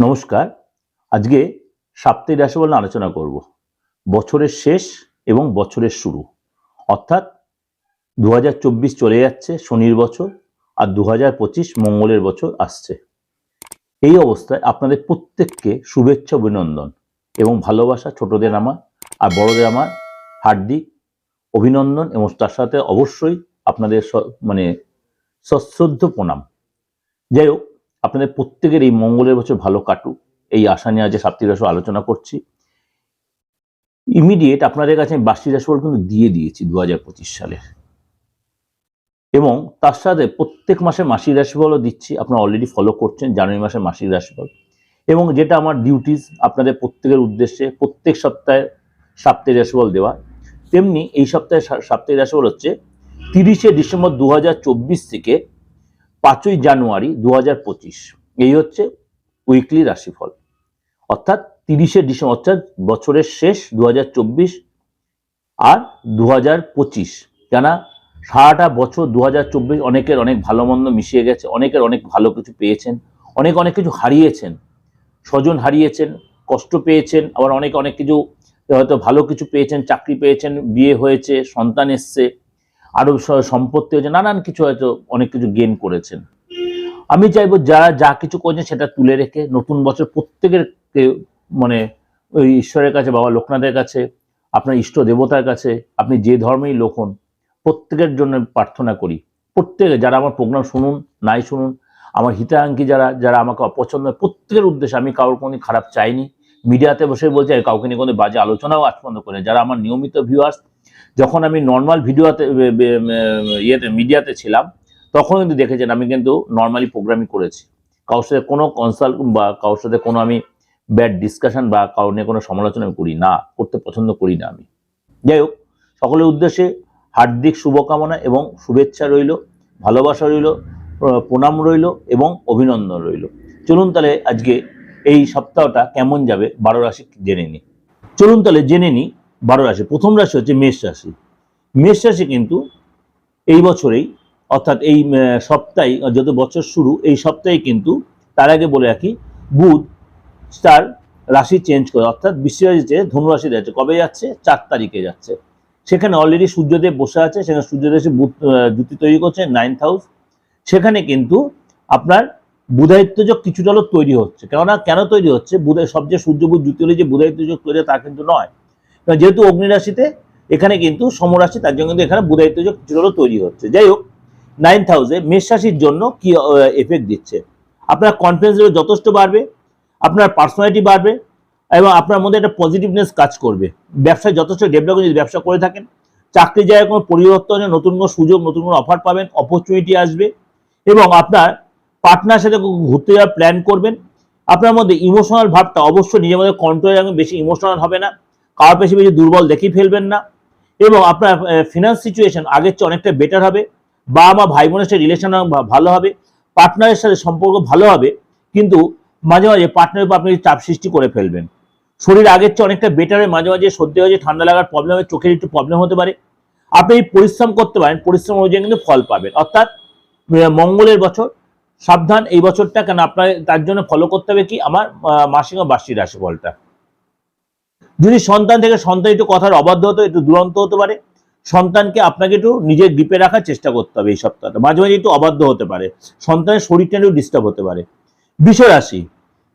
নমস্কার। আজকে সাপ্তাহিক রাশিফল নিয়ে আলোচনা করব। বছরের শেষ এবং বছরের শুরু। অর্থাৎ দু হাজার চব্বিশ চলে যাচ্ছে শনির বছর আর দু হাজার পঁচিশ মঙ্গলের বছর আসছে। এই অবস্থায় আপনাদের প্রত্যেককে শুভেচ্ছা, অভিনন্দন এবং ভালোবাসা ছোটদের আমার আর বড়দের আমার হার্দিক অভিনন্দন এবং তার সাথে অবশ্যই আপনাদের মানে সশ্রদ্ধ প্রণাম। যাই হোক আপনাদের প্রত্যেকের এই মঙ্গলের বছর ভালো কাটুক। এই আশা নিয়ে আজ সাপ্তাহিক রাশি আলোচনা করছি। ইমিডিয়েট আপনাদের কাছে আমি বার্ষিক রাশিফল কিন্তু দিয়ে দিয়েছি দু হাজার পঁচিশ সালে এবং তার সাথে প্রত্যেক মাসে মাসিক রাশিফলও দিচ্ছি। আপনারা অলরেডি ফলো করছেন জানুয়ারি মাসে মাসিক রাশিফল। এবং যেটা আমার ডিউটিস আপনাদের প্রত্যেকের উদ্দেশ্যে প্রত্যেক সপ্তাহে সাপ্তাহিক রাশিফল দেওয়া। তেমনি এই সপ্তাহে সাপ্তাহিক রাশিফল হচ্ছে তিরিশে ডিসেম্বর দু হাজার চব্বিশ থেকে পাঁচই জানুয়ারি দু হাজার পঁচিশ। এই হচ্ছে উইকলি রাশিফল। অর্থাৎ তিরিশে ডিসেম্বর, অর্থাৎ বছরের শেষ দু হাজার চব্বিশ আর দু হাজার পঁচিশ। কেনা সারাটা বছর দু হাজার চব্বিশ অনেকের অনেক ভালো মন্দ মিশিয়ে গেছে, অনেকের অনেক ভালো কিছু পেয়েছেন, অনেক অনেক কিছু হারিয়েছেন, স্বজন হারিয়েছেন, কষ্ট পেয়েছেন, আবার অনেক অনেক কিছু হয়তো ভালো কিছু পেয়েছেন, চাকরি পেয়েছেন, বিয়ে হয়েছে, সন্তান এসছে আরও সম্পত্তি হয়েছে, নানান কিছু হয়তো অনেক কিছু গেন করেছেন। আমি চাইব যারা যা কিছু করেছেন সেটা তুলে রেখে নতুন বছর প্রত্যেকের মানে ওই ঈশ্বরের কাছে, বাবা লোকনাথের কাছে, আপনার ইষ্ট দেবতার কাছে, আপনি যে ধর্মেই লোক হন, প্রত্যেকের জন্য প্রার্থনা করি। প্রত্যেকে, যারা আমার প্রোগ্রাম শুনুন, নাই শুনুন, আমার হিতাকাঙ্ক্ষী যারা যারা আমাকে অপছন্দ প্রত্যেকের উদ্দেশ্যে আমি কারোর কোনো খারাপ চাইনি। মিডিয়াতে বসে বলছি কাউকে নিয়ে কোনো বাজে আলোচনাও পর্যন্ত করি। যারা আমার নিয়মিত ভিউয়ার্স যখন আমি নর্মাল ভিডিওতে ইয়েতে, মিডিয়াতে ছিলাম, তখন কিন্তু দেখেছেন আমি কিন্তু নর্মালি প্রোগ্রামই করেছি। কারোর সাথে কোনো কনসাল্ট বা কারোর সাথে কোনো আমি ব্যাড ডিসকাশন বা কারোর নিয়ে কোনো সমালোচনা করি না, করতে পছন্দ করি না আমি। যাই হোক, সকলের উদ্দেশ্যে হার্দিক শুভকামনা এবং শুভেচ্ছা রইল, ভালোবাসা রইল প্রণাম রইল এবং অভিনন্দন রইল। চলুন তাহলে আজকে এই সপ্তাহটা কেমন যাবে, বারো রাশি জেনে নিই। চলুন তাহলে জেনে নিই বারো রাশি, প্রথম রাশি হচ্ছে মেষ রাশি। মেষ রাশি কিন্তু এই বছরেই, অর্থাৎ এই সপ্তাহে, যত বছর শুরু, এই সপ্তাহে কিন্তু তার আগে বলে রাখি, বুধ তার রাশি চেঞ্জ করে, অর্থাৎ বৃশ্চিক রাশিতে ধনুরাশি যাচ্ছে, কবে যাচ্ছে? চার তারিখে যাচ্ছে। সেখানে অলরেডি সূর্যদেব বসে আছে, সেখানে সূর্যদেব বুধ জুতি তৈরি করছে নাইন্থ হাউস সেখানে কিন্তু আপনার বুধায়িত্বযোগ কিছুটা হলেও তৈরি হচ্ছে। কেননা, কেন তৈরি হচ্ছে? বুধের সবচেয়ে সূর্য, বুধ জুতি হলে যে বুধায়িত্বযোগ তৈরি তা কিন্তু নয়। যেহেতু অগ্নিরাশিতে এখানে কিন্তু সমরাশি, তার জন্য কিন্তু এখানে বুধায়িত্বযোগ কিছুটা হলেও তৈরি হচ্ছে। যাই হোক নাইন হাউসে মেষ রাশির জন্য কি এফেক্ট দিচ্ছে? আপনার কনফিডেন্স লেভেল যথেষ্ট বাড়বে, আপনার পার্সোনালিটি বাড়বে এবং আপনার মধ্যে একটা পজিটিভনেস কাজ করবে। ব্যবসায় যথেষ্ট ডেভেলপ যদি ব্যবসা করে থাকেন, চাকরি জায়গায় কোনো পরিবর্তন নতুন কোনো সুযোগ, নতুন কোনো অফার পাবেন অপরচুনিটি আসবে এবং আপনার পার্টনার সাথে ঘুরতে যাওয়ার প্ল্যান করবেন। আপনার মধ্যে ইমোশনাল ভাবটা অবশ্যই নিজের মধ্যে কন্ট্রোল রাখবেন, বেশি ইমোশনাল হবে না। কারোর বেশি বেশি দুর্বল দেখেই ফেলবেন না। এবং আপনার ফিনান্স সিচুয়েশন আগের চেয়ে অনেকটা বেটার হবে। বা আমার ভাই বোনের সাথে রিলেশন ভালো হবে। পার্টনারের সাথে সম্পর্ক ভালো হবে। কিন্তু মাঝে মাঝে পার্টনারের উপর আপনি চাপ সৃষ্টি করে ফেলবেন, শরীর আগের চেয়ে অনেকটা বেটার হয়। মাঝে মাঝে সর্দি হয়েছে, ঠান্ডা লাগার প্রবলেম হয়, চোখের একটু প্রবলেম হতে পারে। আপনি পরিশ্রম করতে পারেন, পরিশ্রম অনুযায়ী কিন্তু ফল পাবেন। অর্থাৎ মঙ্গলের বছর, সাবধান এই বছরটা কেন আপনার, তার জন্য ফলো করতে হবে কি? আমার মাসিক ও বার্ষিক রাশিফলটা। যদি সন্তান থেকে সন্তান একটু কথার অবাধ্য হতো, একটু দুরন্ত হতে পারে, সন্তানকে আপনাকে একটু নিজের গ্রিপে রাখার চেষ্টা করতে হবে এই সপ্তাহটা। মাঝে মাঝে একটু অবাধ্য হতে পারে, সন্তানের শরীরটা একটু ডিস্টার্ব হতে পারে। বিষয় রাশি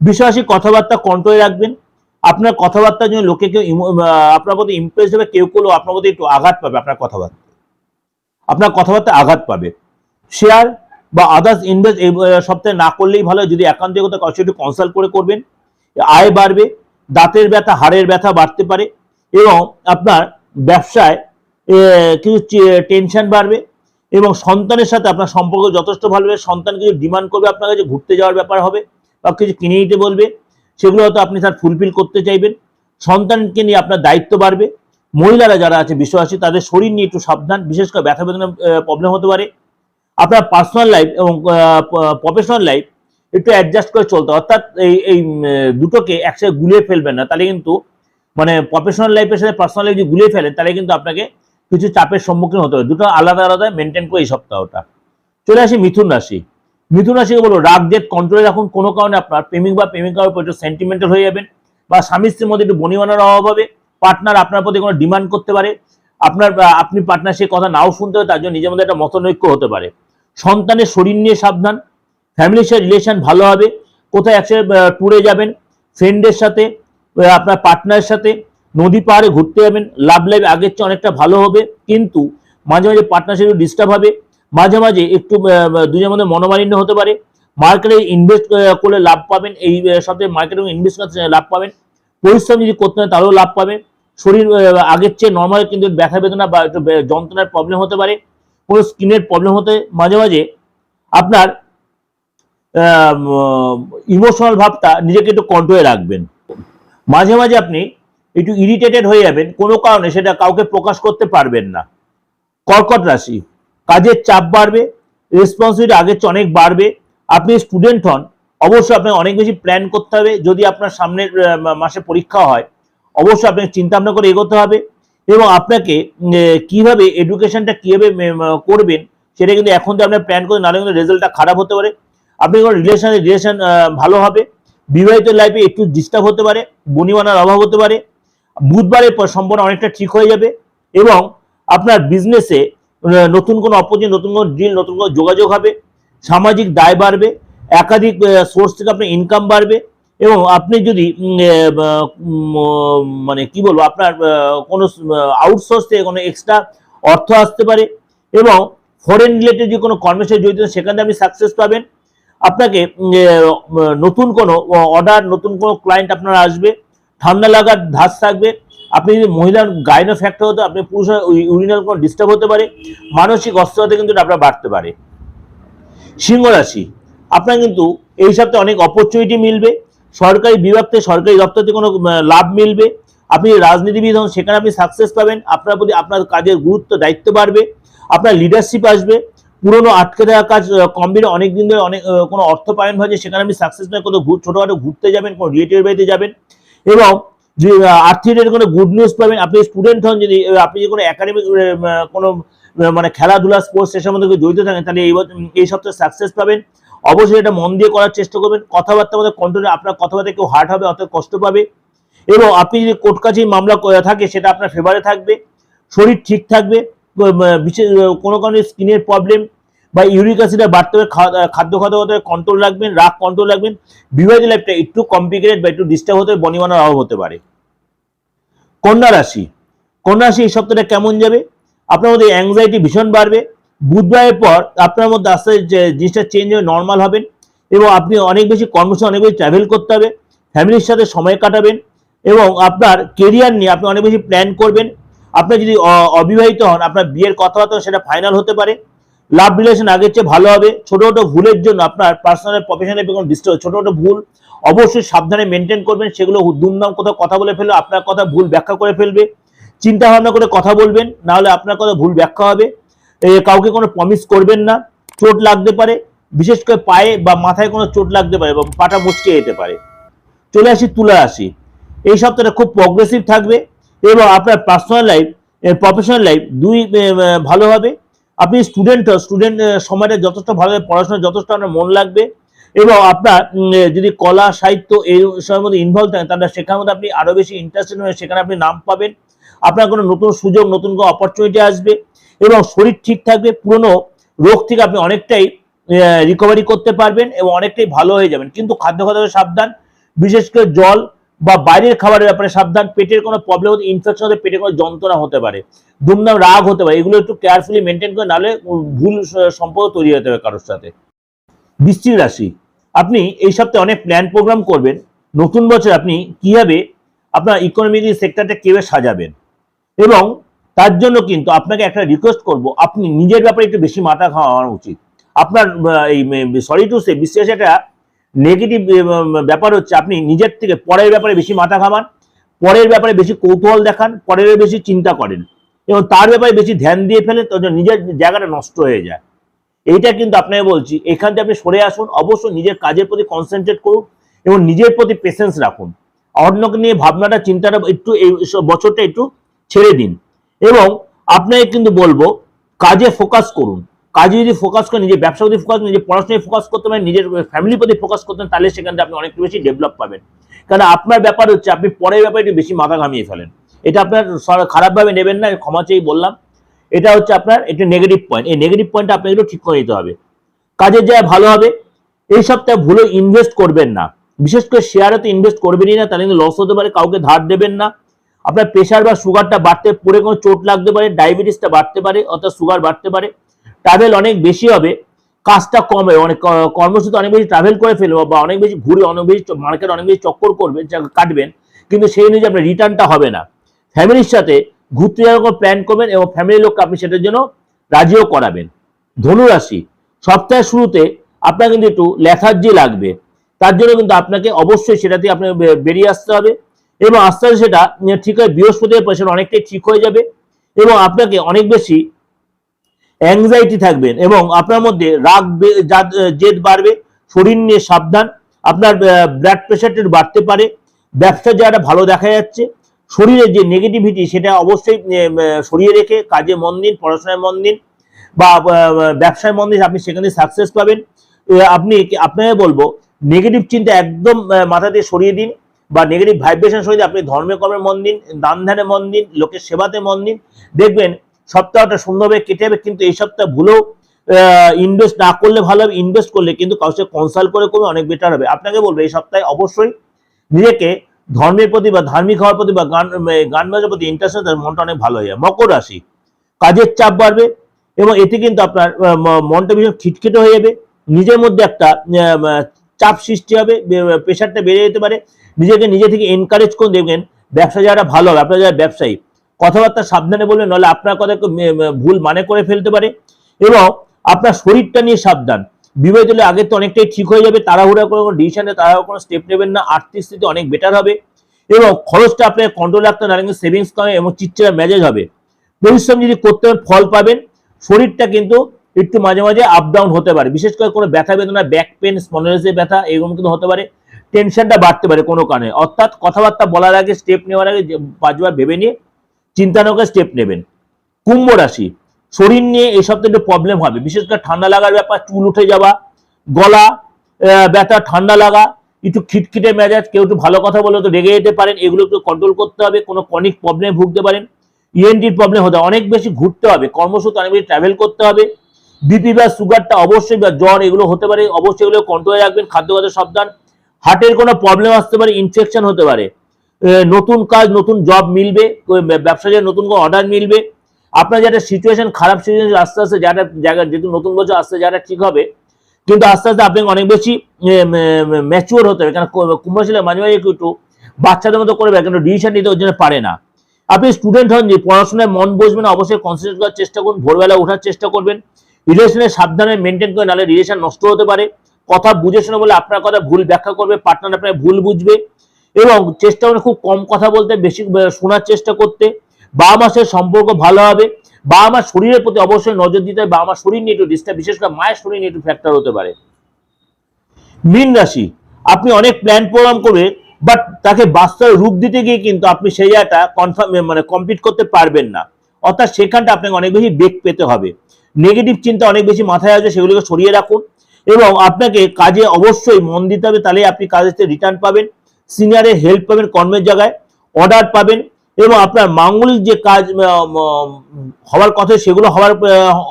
বিষয় রাশি কথাবার্তা কন্ট্রোলে রাখবেন। আপনার কথাবার্তার জন্য লোকে কেউ আপনার প্রতি ইমপ্রেস হবে, কেউ কেউ আপনার প্রতি একটু আঘাত পাবে আপনার কথাবার্তা। আপনার কথাবার্তা আঘাত পাবে। শেয়ার বা আদার্স ইনভেস্ট এই সপ্তাহে না করলেই ভালো যদি একান্ত কথা একটু কনসাল্ট করে করবেন, আয় বাড়বে। দাঁতের ব্যথা, হাড়ের ব্যথা বাড়তে পারে এবং আপনার ব্যবসায় কিছু টেনশন বাড়বে এবং সন্তানের সাথে আপনার সম্পর্ক যথেষ্ট ভালো হবে। সন্তান কিছু ডিমান্ড করবে আপনার কাছে, ঘুরতে যাওয়ার ব্যাপার হবে বা কিছু কিনে নিতে বলবে, সেগুলো হয়তো আপনি তার ফুলফিল করতে চাইবেন। সন্তানকে নিয়ে আপনার দায়িত্ব বাড়বে। মহিলারা যারা আছে, বিশ্বাসী, তাদের শরীর নিয়ে একটু সাবধান, বিশেষ করে ব্যথা বেদনা প্রবলেম হতে পারে। আপনার পার্সোনাল লাইফ এবং প্রফেশনাল লাইফ একটু অ্যাডজাস্ট করে চলতে। অর্থাৎ এই এই দুটোকে একসাথে গুলিয়ে ফেলবেন না। তাহলে কিন্তু মানে প্রফেশনাল লাইফের সাথে পার্সোনাল লাইফ যদি গুলিয়ে ফেলেন, তাহলে কিন্তু আপনাকে কিছু চাপের সম্মুখীন হতে হবে। দুটো আলাদা আলাদা মেনটেন করে এই সপ্তাহটা চলে আসি মিথুন রাশি। মিথুন রাশিকে বলব, রাগ, জেদ কন্ট্রোলে রাখুন। কোনো কারণে আপনার প্রেমিক বা প্রেমিকার উপর একটু সেন্টিমেন্টাল হয়ে যাবেন বা স্বামী স্ত্রীর মধ্যে একটু বনিমানার অভাব হবে। পার্টনার আপনার প্রতি কোনো ডিমান্ড করতে পারে। আপনার আপনি পার্টনার সেই কথা নাও শুনতে হবে, তার জন্য নিজের মধ্যে একটা মতনৈক্য হতে পারে। সন্তানের শরীর নিয়ে সাবধান। ফ্যামিলির সাথে রিলেশন ভালো হবে। কোথায় একসাথে ট্যুরে যাবেন ফ্রেন্ডের সাথে আপনার পার্টনারের সাথে, নদী পাহাড়ে ঘুরতে যাবেন লাভ লাইফ আগের চেয়ে অনেকটা ভালো হবে। কিন্তু মাঝে মাঝে পার্টনারশিপ ডিস্টার্ব হবে। মাঝে মাঝে একটু দুজনের মধ্যে মনোমালিন্য হতে পারে। মার্কেটে ইনভেস্ট করলে লাভ পাবেন। এই সাথে মার্কেটে ইনভেস্ট করতে লাভ পাবেন। পরিশ্রম যদি করতে হয় তাহলেও লাভ পাবেন। শরীর আগের চেয়ে নর্মাল কিন্তু ব্যথা বেদনা বা একটু যন্ত্রণার প্রবলেম হতে পারে। কোনো স্কিনের প্রবলেম হতে, মাঝে মাঝে আপনার ইমোশনাল ভাবটা নিজেকে একটু কন্ট্রোলে রাখবেন। মাঝে মাঝে আপনি একটু ইরিটেটেড হয়ে যাবেন, কোনো কারণে সেটা কাউকে প্রকাশ করতে পারবেন না। কর্কট রাশি, কাজের চাপ বাড়বে রেসপন্সিবিলিটি আগের চেয়ে অনেক বাড়বে। আপনি স্টুডেন্ট হন, অবশ্যই আপনাকে অনেক বেশি প্ল্যান করতে হবে। যদি আপনার সামনের মাসে পরীক্ষা হয়, অবশ্যই আপনাকে চিন্তা ভাবনা করে এগোতে হবে এবং আপনাকে কীভাবে এডুকেশনটা কীভাবে করবেন, সেটা কিন্তু এখন তো আপনার প্ল্যান করে নাহলে কিন্তু রেজাল্টটা খারাপ হতে পারে। আপনি কোনো রিলেশন রিলেশন ভালো হবে? বিবাহিত লাইফে একটু ডিস্টার্ব হতে পারে বনিমানার অভাব হতে পারে, বুধবারের পর সম্পর্ক অনেকটা ঠিক হয়ে যাবে এবং আপনার বিজনেসে নতুন কোনো অপরচুনিটি নতুন কোনো ডিল নতুন কোনো যোগাযোগ হবে, সামাজিক দায় বাড়বে, একাধিক সোর্স থেকে আপনার ইনকাম বাড়বে এবং আপনি যদি মানে কি বলব, আপনার কোনো আউটসোর্স থেকে কোনো এক্সট্রা অর্থ আসতে পারে এবং ফরেন রিলেটেড যে কোনো কর্মের জড়িত সেখানে আপনি সাকসেস পাবেন। আপনাকে নতুন কোনো অর্ডার নতুন কোনো ক্লায়েন্ট আপনার আসবে, ঠান্ডা লাগার ধাস থাকবে। আপনি যদি মহিলার গাইনো ফ্যাক্টর হতে, আপনি পুরুষের ইউরিনাল কোনো ডিস্টার্ব হতে পারে, মানসিক অস্থিরতা কিন্তু আপনার বাড়তে পারে। সিংহ রাশি, আপনার কিন্তু এই সপ্তাহে অনেক অপরচুনিটি মিলবে। সরকারি বিভাগ থেকে, সরকারি দপ্তর থেকে কোনো লাভ মিলবে। আপনি রাজনীতিবিদ হন, সেখানে আপনি সাকসেস পাবেন। আপনার প্রতি আপনার কাজের গুরুত্ব, দায়িত্ব বাড়বে। আপনার লিডারশিপ আসবে। পুরনো আটকে থাকা কাজ কমপ্লিট অনেক দিন ধরে অনেক কোনো অর্থ পায়ন হয়েছে, সেখানে আপনি সাকসেস পাবেন কোনো ছোটোখাটো ঘুরতে যাবেন, কোনো রিলেটিভ বাড়িতে যাবেন। এবং যে আর্থিক কোনো গুড নিউজ পাবেন, আপনি স্টুডেন্ট হন যদি আপনি যদি কোনো একাডেমিক কোনো মানে খেলাধুলা স্পোর্টস মধ্যে যদি জড়িত থাকেন, তাহলে এই এই সপ্তাহে সাকসেস পাবেন। অবশ্যই এটা মন দিয়ে করার চেষ্টা করবেন। কথাবার্তার মধ্যে কন্ট্রোলে আপনার কথাবার্তা কেউ হার্ট হবে অত কষ্ট পাবে। এবং আপনি যদি কোর্ট কাছেই মামলা থাকে, সেটা আপনার ফেভারে থাকবে। শরীর ঠিক থাকবে বিশেষ কোনো কারণে স্কিনের প্রবলেম বা ইউরিক অ্যাসিডে বাড়তে হবে খাদ্য খাদ্য হতে কন্ট্রোল রাখবেন, রাগ কন্ট্রোল রাখবেন। বিবাহিত লাইফটা একটু কমপ্লিকেটেড বা একটু ডিস্টার্ব হতে বনিমানার অভাব হতে পারে। কন্যা রাশি কন্যা রাশি এই সপ্তাহটা কেমন যাবে? আপনার মধ্যে অ্যাংজাইটি ভীষণ বাড়বে। বুধবারের পর আপনার মধ্যে আস্তে জিনিসটা চেঞ্জ হয়ে নর্মাল হবেন এবং আপনি অনেক বেশি কর্মসূচি অনেক বেশি ট্রাভেল করতে হবে ফ্যামিলির সাথে সময় কাটাবেন এবং আপনার কেরিয়ার নিয়ে আপনি অনেক বেশি প্ল্যান করবেন। আপনার যদি অবিবাহিত হন, আপনার বিয়ের কথাবার্তা সেটা ফাইনাল হতে পারে। লাভ রিলেশন আগের চেয়ে ভালো হবে। ছোট ছোট ভুলের জন্য আপনার পার্সোনাল প্রফেশনাল কোনো ডিস্টার্ব ছোট ছোট ভুল অবশ্যই সাবধানে মেনটেন করবেন। সেগুলো দুমদাম কোথাও কথা বলে ফেললে আপনার কথা ভুল ব্যাখ্যা করে ফেলবে। চিন্তা ভাবনা করে কথা বলবেন, না হলে আপনার কথা ভুল ব্যাখ্যা হবে। কাউকে কোনো প্রমিস করবেন না। চোট লাগতে পারে, বিশেষ করে পায়ে বা মাথায় কোনো চোট লাগতে পারে বা পাটা মুচকে যেতে পারে। চলে আসি তুলা রাশি। এই সপ্তাহটা খুব প্রগ্রেসিভ থাকবে এবং আপনার পার্সোনাল লাইফ প্রফেশনাল লাইফ দুই ভালো হবে। আপনি স্টুডেন্ট স্টুডেন্ট সময়টা যথেষ্ট ভালো হবে পড়াশোনা যথেষ্ট আপনার মন লাগবে এবং আপনার যদি কলা, সাহিত্য এই সময়ের মধ্যে ইনভলভ থাকেন, তাহলে সেখানের মধ্যে আপনি আরও বেশি ইন্টারেস্টেড হয়ে সেখানে আপনি নাম পাবেন। আপনার কোনো নতুন সুযোগ, নতুন কোনো অপরচুনিটি আসবে এবং শরীর ঠিক থাকবে, পুরনো রোগ থেকে আপনি অনেকটাই রিকভারি করতে পারবেন এবং অনেকটাই ভালো হয়ে যাবেন। কিন্তু খাদ্য খাদ্য সাবধান, বিশেষ করে জল বা বাইরের খাবারের ব্যাপারে সাবধান, পেটের কোনো প্রবলেম হতে ইনফেকশন হতে পেটে কোনো যন্ত্রণা হতে পারে। দুমদাম রাগ হতে পারে। এগুলো একটু কেয়ারফুলি মেনটেন করে, নাহলে ভুল সম্পর্ক তৈরি হতে হবে কারোর সাথে। বৃষ্টির রাশি, আপনি এই সপ্তাহে অনেক প্ল্যান প্রোগ্রাম করবেন। নতুন বছর আপনি কীভাবে আপনার ইকোনমিক সেক্টরটা কীভাবে সাজাবেন? এবং তার জন্য কিন্তু আপনাকে একটা রিকোয়েস্ট করব, আপনি নিজের ব্যাপারে একটু বেশি মাথা খাওয়ানো উচিত। আপনার এই সরি টু সে বিশ্বাস একটা নেগেটিভ ব্যাপার হচ্ছে আপনি নিজের থেকে, পরের ব্যাপারে বেশি মাথা ঘামান, পরের ব্যাপারে বেশি কৌতূহল দেখান, পরের বেশি চিন্তা করেন এবং তার ব্যাপারে বেশি ধ্যান দিয়ে ফেলেন জন্য নিজের জায়গাটা নষ্ট হয়ে যায়। এইটা কিন্তু আপনাকে বলছি, এখান থেকে আপনি সরে আসুন, অবশ্যই নিজের কাজের প্রতি কনসেন্ট্রেট করুন এবং নিজের প্রতি পেশেন্স রাখুন। অন্যকে নিয়ে ভাবনাটা, চিন্তাটা একটু এই বছরটা একটু ছেড়ে দিন। এবং আপনাকে কিন্তু বলব, কাজে ফোকাস করুন। কাজে যদি ফোকাস করেন নিজের ব্যবসা যদি ফোকাস নিজের পড়াশোনায় ফোকাস করতে পারেন, নিজের ফ্যামিলির প্রতি ফোকাস করতে পারেন, তাহলে সেখান থেকে আপনি অনেক বেশি ডেভেলপ পাবেন। কারণ আপনার ব্যাপার হচ্ছে, আপনি পরের ব্যাপারে একটু বেশি মাথা ঘামিয়ে ফেলেন। এটা আপনার খারাপভাবে নেবেন না, ক্ষমা চেয়ে বললাম। এটা হচ্ছে আপনার এটা নেগেটিভ পয়েন্ট এই নেগেটিভ পয়েন্টটা আপনাকে একটু ঠিক করে নিতে হবে। কাজের জায়গায় ভালো হবে। এই সপ্তাহে ভুলে ইনভেস্ট করবেন না। বিশেষ করে শেয়ারে তো ইনভেস্ট করবেনই না, তাহলে কিন্তু লস হতে পারে, কাউকে ধার দেবেন না। আপনার প্রেশার বা সুগারটা বাড়তে, পড়ে কোনো চোট লাগতে পারে ডায়াবেটিসটা বাড়তে পারে, অর্থাৎ সুগার বাড়তে পারে। ট্রাভেল অনেক বেশি হবে, কাজটা কম অনেক কর্মসূচি অনেক বেশি ট্রাভেল করে ফেলব বা অনেক বেশি ঘুরে অনেক বেশি মার্কেট অনেক বেশি চক্কর করবেন যা- কাটবেন, কিন্তু সেই অনুযায়ী আপনার রিটার্নটা হবে না। ফ্যামিলির সাথে ঘুরতে যাওয়ার প্ল্যান করবেন এবং ফ্যামিলির লোককে আপনি সেটার জন্য রাজিও করাবেন। ধনুরাশি, সপ্তাহের শুরুতে আপনার কিন্তু একটু লেথার্জি লাগবে, তার জন্য কিন্তু আপনাকে অবশ্যই সেটা থেকে আপনাকে বেরিয়ে আসতে হবে এবং আস্তে আস্তে সেটা ঠিক হয় বৃহস্পতির পয়সা অনেকটাই ঠিক হয়ে যাবে এবং আপনাকে অনেক বেশি অ্যাংজাইটি থাকবেন এবং আপনার মধ্যে রাগ জাদ- বাড়বে, শরীর নিয়ে সাবধান, আপনার ব্লাড প্রেশারটা বাড়তে পারে, ব্যবসা যারা ভালো দেখা যাচ্ছে শরীরের যে নেগেটিভিটি সেটা অবশ্যই সরিয়ে রেখে কাজে মন দিন, পড়াশোনায় মন দিন বা ব্যবসায় মন দিন, আপনি সেখানে সাকসেস পাবেন। আপনি আপনাকে বলব নেগেটিভ চিন্তা একদম মাথা দিয়ে সরিয়ে দিন বা নেগেটিভ ভাইব্রেশন সরিয়ে আপনি ধর্মে কর্মে মন দিন, দান ধ্যানে মন দিন, লোকের সেবাতে মন দিন। দেখবেন সপ্তাহটা সুন্দরভাবে কেটে যাবে, কিন্তু এই সপ্তাহ ভুলেও ইনভেস্ট না করলে ভালো হবে ইনভেস্ট করলে কিন্তু কাউকে কনসাল্ট করে করবে অনেক বেটার হবে। আপনাকে বলব, এই সপ্তাহে অবশ্যই নিজেকে ধর্মের প্রতি বা ধার্মিক হওয়ার প্রতি বা গান গান বাজার প্রতি ইন্টারেস্ট তার মনটা অনেক ভালো হয়ে মকর রাশি, কাজের চাপ বাড়বে এবং এতে কিন্তু আপনার মনটা ভীষণ খিটখিটে হয়ে যাবে। নিজের মধ্যে একটা চাপ সৃষ্টি হবে প্রেশারটা বেড়ে যেতে পারে। নিজেকে নিজে থেকে এনকারেজ করে দেখবেন ব্যবসা যারা ভালো হবে, আপনার যারা ব্যবসায়ী কথাবার্তা সাবধানে বলবেন, নাহলে আপনার কথা ভুল মানে করে ফেলতে পারে। এবং আপনার শরীরটা নিয়ে সাবধান। বিবাহিত হলে আগে তো অনেকটাই ঠিক হয়ে যাবে, তাড়াহুড়া করে কোনো ডিসিশনে তাড়াহুড়া কোনো স্টেপ নেবেন না, আর্থিক স্থিতি অনেক বেটার হবে। এবং খরচটা আপনার কন্ট্রোল রাখতে না সেভিংস কমে এবং চিচ্চা ম্যানেজ হবে। পরিশ্রম যদি করতে ফল পাবেন। শরীরটা কিন্তু একটু মাঝে মাঝে আপ ডাউন হতে পারে। বিশেষ করে কোনো ব্যথা বেদনা ব্যাক পেন স্পন্ডাইটিসের ব্যথা, এরকম কিন্তু হতে পারে। টেনশনটা বাড়তে পারে কোনো কারণে। অর্থাৎ কথাবার্তা বলার আগে স্টেপ নেওয়ার আগে পাঁচবার ভেবে নিয়ে চিন্তা না স্টেপ নেবেন। কুম্ভ রাশি, শরীর নিয়ে এই সপ্তাহে একটু প্রবলেম হবে। বিশেষ করে ঠান্ডা লাগার ব্যাপার, চুল উঠে যাওয়া, গলা ব্যথা, ঠান্ডা লাগা, একটু খিটখিটে মেজাজ, কেউ একটু ভালো কথা বলে তো রেগে যেতে পারেন, এগুলো একটু কন্ট্রোল করতে হবে, কোনো কনিক প্রবলেমে ভুগতে পারেন। ইএনটির প্রবলেম হতে অনেক বেশি ঘুরতে হবে, কর্মসূত্রে অনেক বেশি ট্রাভেল করতে হবে। বিপি বা সুগারটা অবশ্যই বা জ্বর, এগুলো হতে পারে, অবশ্যই এগুলো কন্ট্রোলে রাখবেন, খাদ্যগত সাবধান। হার্টের কোনো প্রবলেম আসতে পারে ইনফেকশন হতে পারে। নতুন কাজ, নতুন জব মিলবে, ওই ব্যবসায় নতুন কোনো অর্ডার মিলবে, আপনার যেটা সিচুয়েশন খারাপ সিচুয়েশন আস্তে আস্তে যারা জায়গা, যেহেতু নতুন বছর আসতে যারা ঠিক হবে, কিন্তু আস্তে আস্তে আপনাকে অনেক বেশি ম্যাচিওর হতে হবে। কারণ কু- কুম্ভ মাঝে মাঝে একটু বাচ্চাদের মতো করবে কিন্তু ডিসিশন নিতে ওর জন্য পারে না। আপনি স্টুডেন্ট হন, যে পড়াশোনায় মন বসবে না, অবশ্যই কনসেন্ট্রেট করার চেষ্টা করুন, ভোরবেলা ওঠার চেষ্টা করবেন। রিলেশনের সাবধানে মেনটেন করে, নাহলে রিলেশন নষ্ট হতে পারে। কথা বুঝে শুনে বলে আপনার কথা ভুল ব্যাখ্যা করবে পার্টনার আপনার ভুল বুঝবে। এবং চেষ্টা করুন খুব কম কথা বলতে, বেশি শোনার চেষ্টা করতে। বাবা মার সাথে সম্পর্ক ভালো হবে। বাবা মার শরীরের প্রতি অবশ্যই নজর দিতে হবে। বাবা মার শরীর নিয়ে একটু ডিস্টার্ব বিশেষ করে মায়ের শরীর নিয়ে একটু ফ্যাক্টর হতে পারে। মীন রাশি, আপনি অনেক প্ল্যান প্রোগ্রাম করবে বাট তাকে বাস্তবে রূপ দিতে গিয়ে কিন্তু আপনি সেই জায়গাটা কনফার্ম মানে কমপ্লিট করতে পারবেন না। অর্থাৎ সেখানটা আপনাকে অনেক বেশি বেগ পেতে হবে। নেগেটিভ চিন্তা অনেক বেশি মাথায় আসবে, সেগুলোকে সরিয়ে রাখুন। এবং আপনাকে কাজে অবশ্যই মন দিতে হবে তাহলে আপনি কাজের রিটার্ন পাবেন। সিনিয়রের হেল্প পাবেন, কর্মের জায়গায় অর্ডার পাবেন এবং আপনার মাঙ্গলিক যে কাজ হওয়ার কথা সেগুলো হওয়ার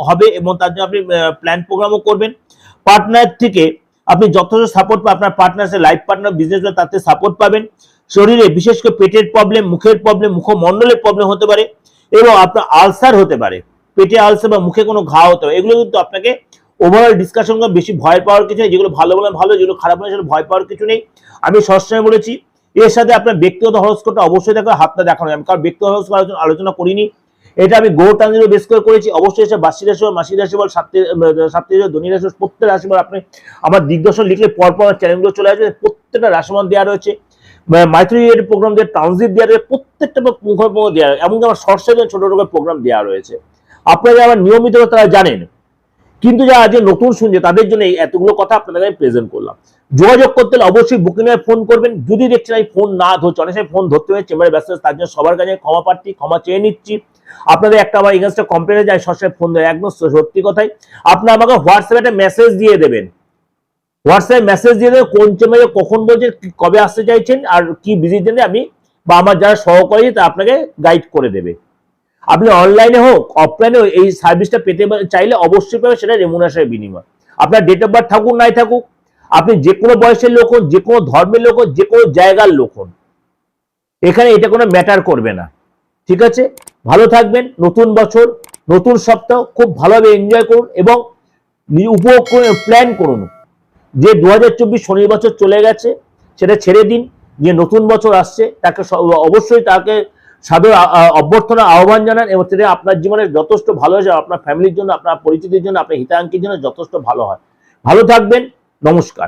হবে এবং তার জন্য আপনি প্ল্যান প্রোগ্রামও করবেন। পার্টনার থেকে আপনি যথেষ্ট সাপোর্ট পাবেন আপনার পার্টনার লাইফ পার্টনার বিজনেস তাতে সাপোর্ট পাবেন। শরীরে বিশেষ করে পেটের প্রবলেম মুখের প্রবলেম মুখমণ্ডলের প্রবলেম হতে পারে এবং আপনার আলসার হতে পারে। পেটে আলসার বা মুখে কোনো ঘা হতে পারে, এগুলো কিন্তু আপনাকে ওভারঅল ডিসকাশন বেশি ভয় পাওয়ার কিছু নেই, যেগুলো ভালো বলে ভালো, যেগুলো খারাপ বলে সেগুলো ভয় পাওয়ার কিছু নেই। আমি সবসময় বলেছি, এর সাথে আপনার ব্যক্তিগত হরস্কোপটা অবশ্যই দেখো, হাতটা দেখানো আমি কারণ ব্যক্তিগত হরস্কোপ আলোচনা আলোচনা করিনি। এটা আমি গো ট্রানজিট বেশ করে করেছি। অবশ্যই সে বাসি রাশি বল মাসি রাশি বল সাপ্তি ধনী রাশি প্রত্যেক রাশি বল আপনি আমার দিগদর্শন লিখলে পরপর চ্যানেলগুলো চলে আসবে। প্রত্যেকটা রাশিমান দেওয়া রয়েছে। মাইথ্রি প্রোগ্রাম দিয়ে ট্রানজিট দেওয়া রয়েছে। প্রত্যেকটা মুখোমুখি দেওয়া এমনকি আমার শর্ট সেভেন ছোট ছোট প্রোগ্রাম দেওয়া রয়েছে। আপনারা যারা নিয়মিত তারা জানেন। কিন্তু যারা আজকে নতুন শুনছে, তাদের জন্য এই এতগুলো কথা আপনাদের আমি প্রেজেন্ট করলাম। যোগাযোগ করতে হলে অবশ্যই বুকিং ফোন করবেন। যদি দেখছেন আমি ফোন না ধরছি, অনেক সময় ফোন ধরতে হবে চেম্বারে ব্যস্ত, তার জন্য সবার কাছে ক্ষমা প্রার্থী, ক্ষমা চেয়ে নিচ্ছি। আপনাদের একটা আমার এগেনস্টে কমপ্লেনে যায় সবসময় ফোন দেয়, একদম সত্যি কথাই। আপনি আমাকে হোয়াটসঅ্যাপে একটা মেসেজ দিয়ে দেবেন। হোয়াটসঅ্যাপে মেসেজ দিয়ে দেবেন, কোন চেম্বারে কখন বলছেন কবে আসতে চাইছেন, আর কি ভিজিট দেন আমি, বা আমার যারা সহকারী তা আপনাকে গাইড করে দেবে। আপনি অনলাইনে হোক অফলাইনে এই সার্ভিসটা পেতে চাইলে অবশ্যই পাবেন, সেটা রেমুনারেশনের বিনিময়। আপনার ডেট অফ বার্থ থাকুক, নাই থাকুক, আপনি যে কোনো বয়সের লোক হন যে কোনো ধর্মের লোক হন যে কোনো জায়গার লোক হন এখানে এটা কোনো ম্যাটার করবে না। ঠিক আছে? ভালো থাকবেন, নতুন বছর, নতুন সপ্তাহ, খুব ভালোভাবে এনজয় করুন এবং উপভোগ করে প্ল্যান করুন। যে দু হাজার চব্বিশ শনি বছর চলে গেছে, সেটা ছেড়ে দিন, যে নতুন বছর আসছে, তাকে অবশ্যই তাকে সাদর অভ্যর্থনা আহ্বান জানান এবং সেটা আপনার জীবনের যথেষ্ট ভালো হয়েছে, আপনার ফ্যামিলির জন্য, আপনার পরিচিতির জন্য, আপনার হিতাঙ্কির জন্য যথেষ্ট ভালো হয়। ভালো থাকবেন, নমস্কার।